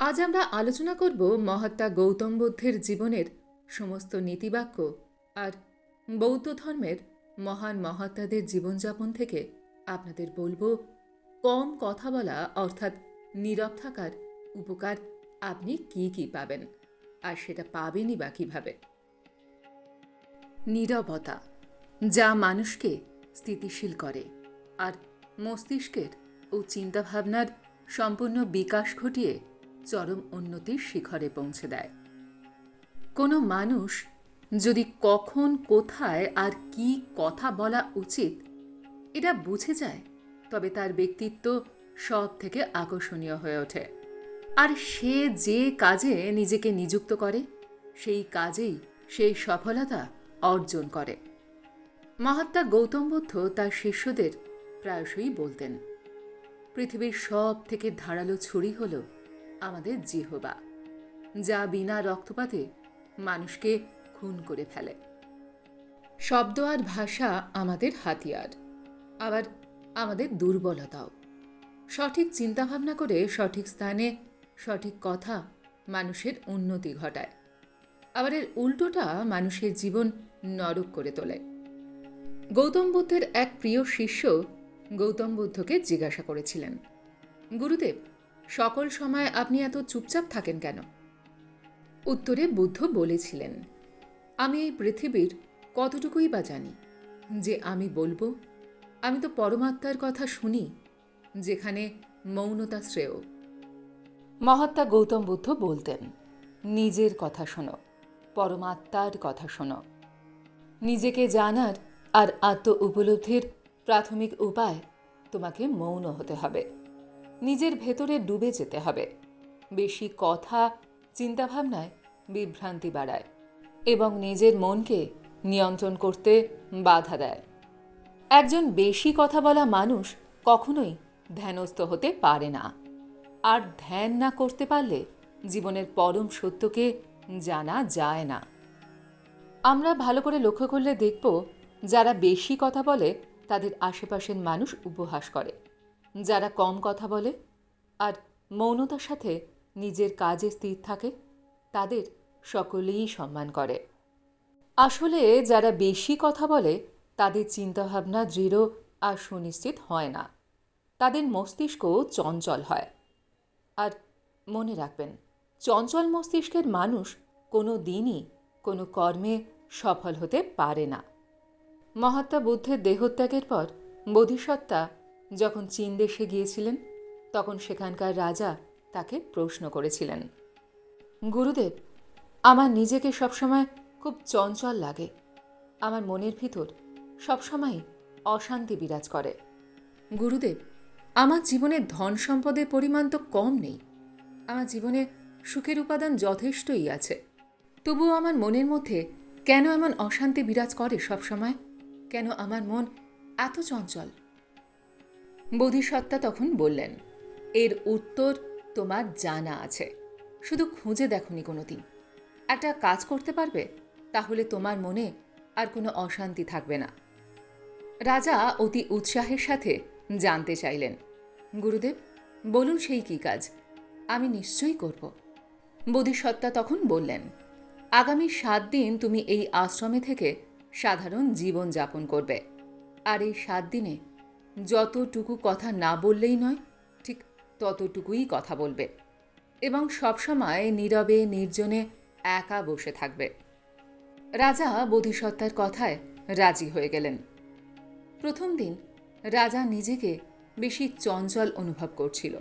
আজ আমরা আলোচনা করব মহাত্মা গৌতম বুদ্ধের জীবনের সমস্ত নীতিবাক্য আর বৌদ্ধ ধর্মের মহান মহাত্মাদের জীবনযাপন থেকে আপনাদের বলব, কম কথা বলা অর্থাৎ নীরব থাকার উপকার আপনি কি কি পাবেন আর সেটা পাবেনই বা কীভাবে? নীরবতা, যা মানুষকে স্থিতিশীল করে আর মস্তিষ্কের ও চিন্তাভাবনার সম্পূর্ণ বিকাশ ঘটিয়ে চরম উন্নতির শিখরে পৌঁছে দেয়। কোনো মানুষ যদি কখন, কোথায় আর কি কথা বলা উচিত, এটা বুঝে যায়, তবে তার ব্যক্তিত্ব সব থেকে আকর্ষণীয় হয়ে ওঠে। আর সে যে কাজে নিজেকে নিযুক্ত করে, সেই কাজেই সেই সফলতা অর্জন করে। মহাত্মা গৌতম বুদ্ধ তার শিষ্যদের প্রায়শই বলতেন, পৃথিবীর সব থেকে ধারালো ছুরি হল আমাদের জিহবা, যা বিনা রক্তপাতে মানুষকে খুন করে ফেলে। শব্দ আর ভাষা আমাদের হাতিয়ার, আবার আমাদের দুর্বলতাও। সঠিক চিন্তাভাবনা করে সঠিক স্থানে সঠিক কথা মানুষের উন্নতি ঘটায়। আবার এর উল্টোটা মানুষের জীবন নরক করে তোলে। গৌতম বুদ্ধের এক প্রিয় শিষ্য গৌতম বুদ্ধকে জিজ্ঞাসা করেছিলেন, গুরুদেব সকল সময় আপনি এত চুপচাপ থাকেন কেন? উত্তরে বুদ্ধ বলেছিলেন, আমি এই পৃথিবীর কতটুকুই বা জানি যে আমি বলব? আমি তো পরমাত্মার কথা শুনি, যেখানে মৌনতা শ্রেয়। মহাত্মা গৌতম বুদ্ধ বলতেন, নিজের কথা শোনো, পরমাত্মার কথা শোনো। নিজেকে জানার আর আত্ম উপলব্ধির প্রাথমিক উপায় তোমাকে মৌন হতে হবে। নিজের ভেতরে ডুবে যেতে হবে। বেশি কথা, চিন্তাভাবনায় বিভ্রান্তি বাড়ায় এবং নিজের মনকে নিয়ন্ত্রণ করতে বাধা দেয়। একজন বেশি কথা বলা মানুষ কখনোই ধ্যানস্থ হতে পারে না। আর ধ্যান না করতে পারলে জীবনের পরম সত্যকে জানা যায় না। আমরা ভালো করে লক্ষ্য করলে দেখব, যারা বেশি কথা বলে তাদের আশেপাশের মানুষ উপহাস করে। যারা কম কথা বলে আর মৌনতার সাথে নিজের কাজে স্থির থাকে, তাদের সকলেই সম্মান করে। আসলে যারা বেশি কথা বলে, তাদের চিন্তাভাবনা দৃঢ় আর সুনিশ্চিত হয় না। তাদের মস্তিষ্ক চঞ্চল হয়। আর মনে রাখবেন, চঞ্চল মস্তিষ্কের মানুষ কোনো দিনই কোনো কর্মে সফল হতে পারে না। মহাত্মা বুদ্ধের দেহত্যাগের পর বোধিসত্ত্বা যখন চীন দেশে গিয়েছিলেন, তখন সেখানকার রাজা তাকে প্রশ্ন করেছিলেন, গুরুদেব, আমার নিজেকে সবসময় খুব চঞ্চল লাগে। আমার মনের ভিতর সবসময় অশান্তি বিরাজ করে। গুরুদেব, আমার জীবনে ধন সম্পদের পরিমাণ তো কম নেই। আমার জীবনে সুখের উপাদান যথেষ্টই আছে। তবুও আমার মনের মধ্যে কেন এমন অশান্তি বিরাজ করে সবসময়? কেন আমার মন এত চঞ্চল? বোধিসত্ত্বা তখন বললেন, এর উত্তর তোমার জানা আছে। শুধু খুঁজে দেখনি কোনো দিন একটা কাজ করতে পারবে, তাহলে তোমার মনে আর কোনো অশান্তি থাকবে না। রাজা অতি উৎসাহের সাথে জানতে চাইলেন, গুরুদেব, বলুন সেই কী কাজ? আমি নিশ্চয়ই করব। বোধিসত্ত্বা তখন বললেন, আগামী সাত দিন তুমি এই আশ্রমে থেকে সাধারণ জীবন যাপন করবে। আর এই সাত দিনে যতটুকু কথা না বললেই নয়, ঠিক ততটুকুই কথা বলবে এবং সবসময় নীরবে, নির্জনে একা বসে থাকবে। রাজা বোধিসত্ত্বার কথায় রাজি হয়ে গেলেন। প্রথম দিন রাজা নিজেকে বেশি চঞ্চল অনুভব করছিল।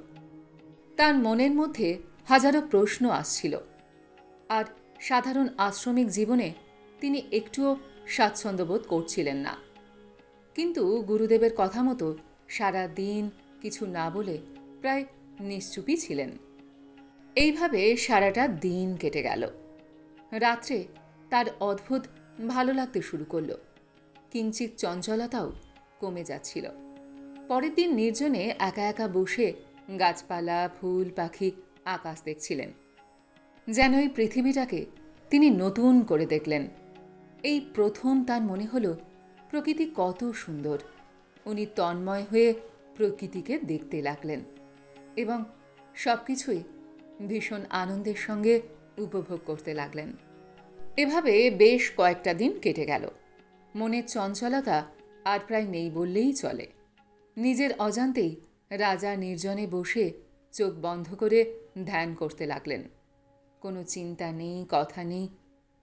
তার মনের মধ্যে হাজারো প্রশ্ন আসছিল। আর সাধারণ আশ্রমিক জীবনে তিনি একটুও স্বাচ্ছন্দ্যবোধ করছিলেন না। কিন্তু গুরুদেবের কথা মতো সারা দিন কিছু না বলে প্রায় নিশ্চুপই ছিলেন। এইভাবে সারাটা দিন কেটে গেল। রাত্রে তার অদ্ভুত ভালো লাগতে শুরু করল। কিঞ্চিত চঞ্চলতাও কমে যাচ্ছিল। পরের দিন নির্জনে একা একা বসে গাছপালা, ফুল, পাখি, আকাশ দেখছিলেন। যেন এই পৃথিবীটাকে তিনি নতুন করে দেখলেন। এই প্রথম তার মনে হলো প্রকৃতি কত সুন্দর। উনি তন্ময় হয়ে প্রকৃতিকে দেখতে লাগলেন এবং সব কিছুই ভীষণ আনন্দের সঙ্গে উপভোগ করতে লাগলেন। এভাবে বেশ কয়েকটা দিন কেটে গেল। মনের চঞ্চলতা আর প্রায় নেই বললেই চলে। নিজের অজান্তেই রাজা নির্জনে বসে চোখ বন্ধ করে ধ্যান করতে লাগলেন। কোনো চিন্তা নেই, কথা নেই।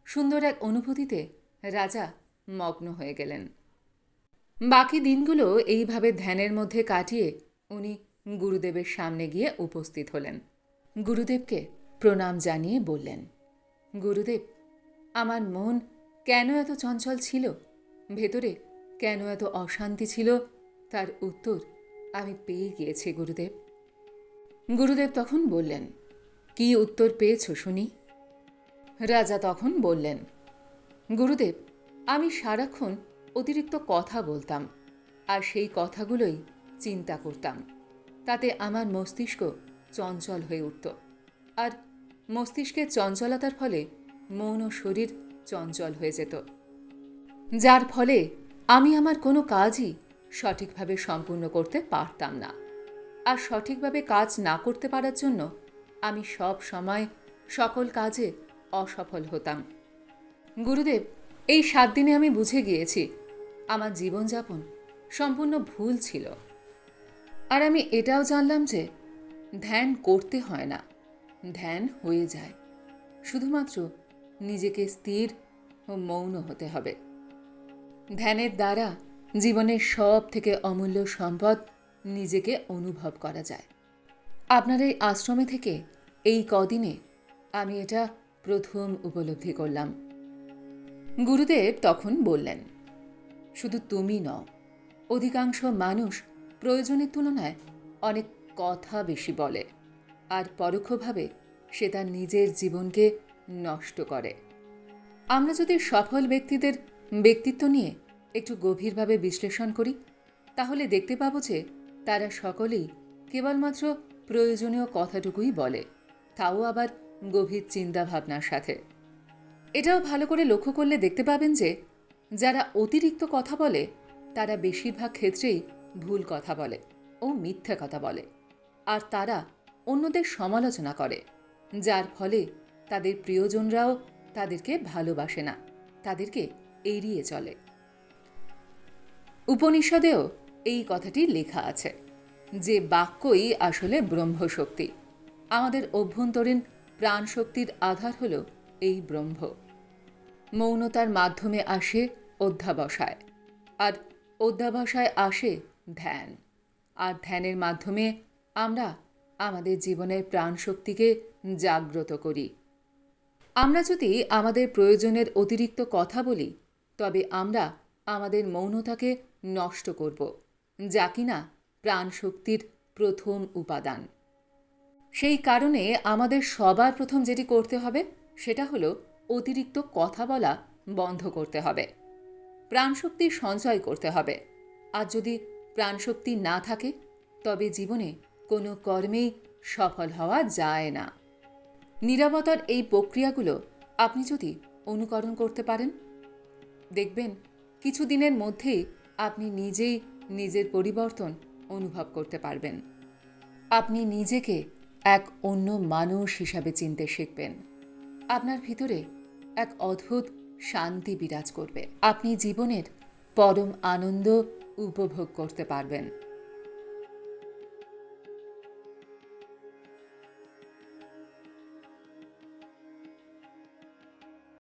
সুন্দর এক অনুভূতিতে রাজা মগ্ন হয়ে গেলেন। বাকি দিনগুলো এইভাবে ধ্যানের মধ্যে কাটিয়ে উনি গুরুদেবের সামনে গিয়ে উপস্থিত হলেন। গুরুদেবকে প্রণাম জানিয়ে বললেন, গুরুদেব, আমার মন কেন এত চঞ্চল ছিল? ভেতরে কেন এত অশান্তি ছিল? তার উত্তর আমি পেয়ে গিয়েছি, গুরুদেব। গুরুদেব তখন বললেন, কি উত্তর পেয়েছ শুনি? রাজা তখন বললেন, গুরুদেব, আমি সারাক্ষণ অতিরিক্ত কথা বলতাম আর সেই কথাগুলোই চিন্তা করতাম। তাতে আমার মস্তিষ্ক চঞ্চল হয়ে উঠত আর মস্তিষ্কের চঞ্চলতার ফলে মন ও শরীর চঞ্চল হয়ে যেত। যার ফলে আমি আমার কোনো কাজই সঠিকভাবে সম্পূর্ণ করতে পারতাম না আর সঠিকভাবে কাজ না করতে পারার জন্য আমি সব সময় সকল কাজে অসফল হতাম। গুরুদেব, এই সাত দিনে আমি বুঝে গিয়েছি আমার জীবনযাপন সম্পূর্ণ ভুল ছিল। আর আমি এটাও জানলাম যে ধ্যান করতে হয় না। ধ্যান হয়ে যায়। শুধুমাত্র নিজেকে স্থির ও মৌন হতে হবে। ধ্যানের দ্বারা জীবনের সব থেকে অমূল্য সম্পদ নিজেকে অনুভব করা যায়। আপনার এই আশ্রমে থেকে এই কদিনে আমি এটা প্রথম উপলব্ধি করলাম। গুরুদেব তখন বললেন শুধু তুমি নও, অধিকাংশ মানুষ প্রয়োজনের তুলনায় অনেক কথা বেশি বলে আর পরোক্ষভাবে সে তার নিজের জীবনকে নষ্ট করে। আমরা যদি সফল ব্যক্তিদের ব্যক্তিত্ব নিয়ে একটু গভীরভাবে বিশ্লেষণ করি, তাহলে দেখতে পাবো যে তারা সকলেই কেবলমাত্র প্রয়োজনীয় কথাটুকুই বলে, তাও আবার গভীর চিন্তাভাবনার সাথে। এটাও ভালো করে লক্ষ্য করলে দেখতে পাবেন যে যারা অতিরিক্ত কথা বলে, তারা বেশিরভাগ ক্ষেত্রেই ভুল কথা বলে ও মিথ্যে কথা বলে। আর তারা অন্যদের সমালোচনা করে, যার ফলে তাদের প্রিয়জনরাও তাদেরকে ভালোবাসে না, তাদেরকে এড়িয়ে চলে। উপনিষদেও এই কথাটি লেখা আছে যে বাক্যই আসলে ব্রহ্মশক্তি। আমাদের অভ্যন্তরীণ প্রাণশক্তির আধার হল এই ব্রহ্ম। মৌনতার মাধ্যমে আসে অধ্যাবসায়। আর অধ্যাবসায় আসে ধ্যান। আর ধ্যানের মাধ্যমে আমরা আমাদের জীবনের প্রাণশক্তিকে জাগ্রত করি। আমরা যদি আমাদের প্রয়োজনের অতিরিক্ত কথা বলি, তবে আমরা আমাদের মৌনতাকে নষ্ট করব, যা কিনা প্রাণশক্তির প্রথম উপাদান। সেই কারণে আমাদের সবার প্রথম যেটি করতে হবে, সেটা হলো অতিরিক্ত কথা বলা বন্ধ করতে হবে। প্রাণশক্তি সঞ্চয় করতে হবে। আর যদি প্রাণশক্তি না থাকে, তবে জীবনে কোনো কর্মেই সফল হওয়া যায় না। নিরাপত্তার এই প্রক্রিয়াগুলো আপনি যদি অনুকরণ করতে পারেন, দেখবেন কিছুদিনের মধ্যেই আপনি নিজেই নিজের পরিবর্তন অনুভব করতে পারবেন। আপনি নিজেকে এক অন্য মানুষ হিসাবে চিনতে শিখবেন। আপনার ভিতরে এক অদ্ভুত শান্তি বিরাজ করবে। আপনি জীবনের পরম আনন্দ উপভোগ করতে পারবেন।